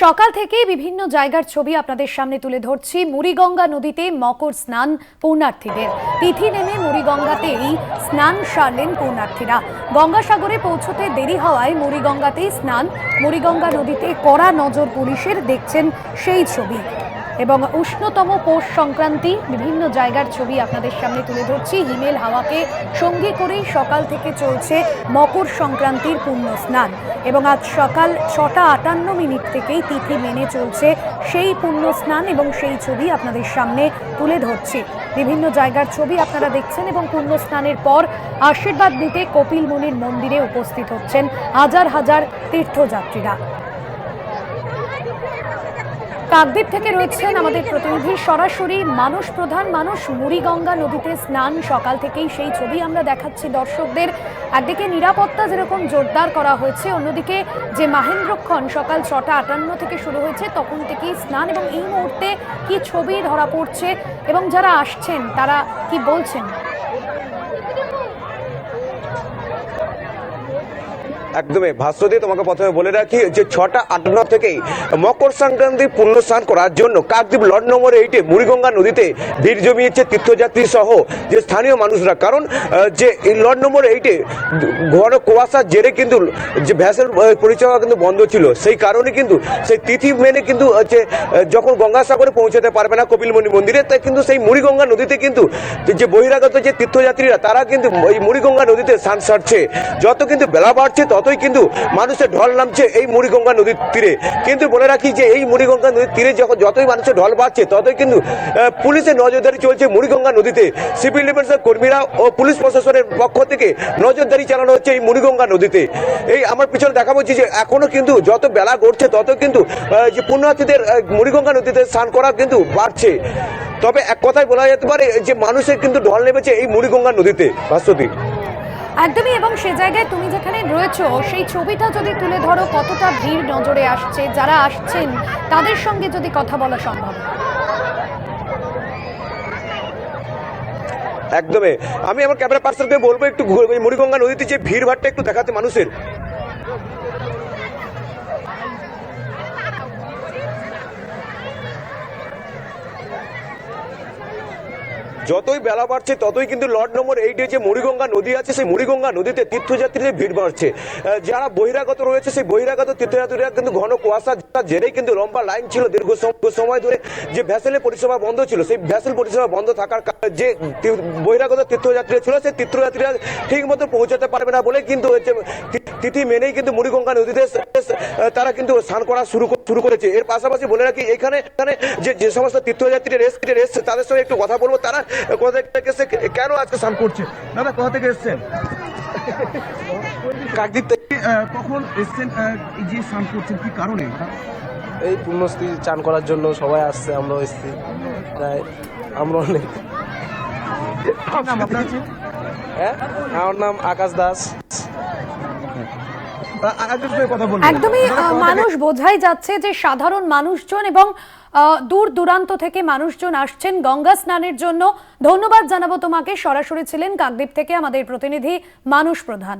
সকাল থেকেই বিভিন্ন জায়গার ছবি আপনাদের সামনে তুলে ধরছি। মুড়িগঙ্গা নদীতে মকর স্নান পূর্ণার্থীদের। তিথি নেমে মুড়িগঙ্গাতেই স্নান সারলেন পূর্ণার্থীরা। গঙ্গাসাগরে পৌঁছতে দেরি হওয়ায় মুড়িগঙ্গাতেই স্নান, মুড়িগঙ্গা নদীতে কড়া নজর পুলিশের দেখছেন সেই ছবি। এবং উষ্ণতম পৌষ সংক্রান্তি বিভিন্ন জায়গার ছবি আপনাদের সামনে তুলে ধরছি। হিমেল হাওয়াকে সঙ্গী করেই সকাল থেকে চলছে মকর সংক্রান্তির পূর্ণ স্নান। এবং আজ সকাল ছটা আটান্ন মিনিট থেকেই তিথি মেনে চলছে সেই পুণ্য স্নান এবং সেই ছবি আপনাদের সামনে তুলে ধরছি। বিভিন্ন জায়গার ছবি আপনারা দেখছেন এবং পুণ্য স্নানের পর আশীর্বাদ দিতে কপিল মুনির মন্দিরে উপস্থিত হচ্ছেন হাজার হাজার তীর্থযাত্রীরা। কাকদ্বীপ থেকে রয়েছেন আমাদের প্রতিনিধি সরাসরি মানুষ প্রধান, মানুষ মুড়িগঙ্গা নদীতে স্নান। সকাল থেকেই সেই ছবি আমরা দেখাচ্ছি দর্শকদের। একদিকে নিরাপত্তা যেরকম জোরদার করা হয়েছে, অন্যদিকে যে মাহেন্দ্রক্ষণ সকাল ছটা আটান্ন থেকে শুরু হয়েছে, তখন থেকেই স্নান এবং এই মুহূর্তে কি ছবি ধরা পড়ছে এবং যারা আসছেন, তারা কি বলছেন? একদমই। ভাষ্য দিয়ে তোমাকে প্রথমে বলে রাখি যে ছটা আটান্ন থেকেই মকর সংক্রান্তি পুণ্য স্নান করার জন্য কাকদ্বীপ লট নম্বর এইটে মুড়িগঙ্গা নদীতে ভিড় জমিয়েছে তীর্থযাত্রী সহ যে স্থানীয় মানুষরা। কারণ যে এই লট নম্বর এইটে ঘন কুয়াশার জেরে কিন্তু যে ভ্যাসের পরিষেবা কিন্তু বন্ধ ছিল। সেই কারণে কিন্তু সেই তিথি মেনে কিন্তু হচ্ছে যখন গঙ্গাসাগরে পৌঁছাতে পারবে না কপিলমণি মন্দিরে, তাই কিন্তু সেই মুড়িগঙ্গা নদীতে কিন্তু যে বহিরাগত যে তীর্থযাত্রীরা, তারা কিন্তু এই মুড়িগঙ্গা নদীতে স্নান সারছে। যত কিন্তু বেলা বাড়ছে ততই কিন্তু মানুষের ঢল নামছে এই মুড়িগঙ্গা নদীর তীরে। কিন্তু বলে রাখি যে এই মুড়িগঙ্গা নদীর তীরে যখন যতই মানুষের ঢল বাড়ছে, ততই কিন্তু পুলিশের নজরদারি চলছে মুড়িগঙ্গা নদীতে। সিভিল ডিফেন্সের কর্মীরা ও পুলিশ প্রশাসনের পক্ষ থেকে নজরদারি চালানো হচ্ছে এই মুড়িগঙ্গা নদীতে। এই আমার পিছনে দেখা পাচ্ছি যে এখনও কিন্তু যত বেলা গড়ছে, তত কিন্তু যে পুণ্যার্থীদের মুড়িগঙ্গা নদীতে স্নান করা কিন্তু বাড়ছে। তবে এক কথায় বলা যেতে পারে যে মানুষের কিন্তু ঢল নেমেছে এই মুড়িগঙ্গা নদীতে। ভাস্বতী একদমই, এবং সে জায়গায় তুমি যেখানে রয়েছো, সেই ছবিটা যদি তুলে ধরো, কতটা ভিড় নজরে আসছে, যারা আসছেন, তাদের সঙ্গে যদি কথা বলা সম্ভব একদমই। আমি আমার ক্যামেরা পার্সনকে বলব, একটু মুড়িগঙ্গা নদীতে যে ভিড় ভাড়টা একটু দেখাতে মানুষের। যতই বেলা বাড়ছে, ততই কিন্তু লর্ড নম্বর এইটে যে মুড়িগঙ্গা নদী আছে, সেই মুড়িগঙ্গা নদীতে তীর্থযাত্রীদের ভিড় বাড়ছে। যারা বহিরাগত রয়েছে, সেই বহিরাগত তীর্থযাত্রীরা কিন্তু ঘন কুয়াশা জেরেই কিন্তু লম্বা লাইন ছিল দীর্ঘ সময় ধরে যে ভ্যাসেলের পরিষেবা বন্ধ ছিল। সেই ভ্যাসেল পরিষেবা বন্ধ থাকার যে বহিরাগত তীর্থযাত্রীরা ছিল, সেই তীর্থযাত্রীরা ঠিক মতো পৌঁছাতে পারবে না বলে কিন্তু হচ্ছে তিথি মেনেই কিন্তু মুড়িগঙ্গা নদীতে তারা কিন্তু স্নান করা শুরু শুরু করেছে। এর পাশাপাশি বলে রাখি, এখানে এখানে যে যে সমস্ত তীর্থযাত্রীরা এসছে, তাদের সঙ্গে একটু কথা বলব। তারা কোথা থেকে এসে কেন আজকে স্নান করছে? দাদা কোথা থেকে এসছেন? কাকদ্বীপ থেকে। কখন এসছেন যে স্নান করছেন কি কারণে? এই পুণ্যস্থি চান করার জন্য সবাই আসছে আমরাও এসছি। তাই আমরা অনেক হ্যাঁ? আমার নাম আকাশ দাস। একদমই মানুষ বোঝাই যাচ্ছে যে সাধারণ মানুষজন এবং আহ, দূর দূরান্ত থেকে মানুষজন আসছেন গঙ্গা স্নানের জন্য। ধন্যবাদ জানাব তোমাকে। সরাসরি ছিলেন কাকদ্বীপ থেকে আমাদের প্রতিনিধি মানুষ প্রধান।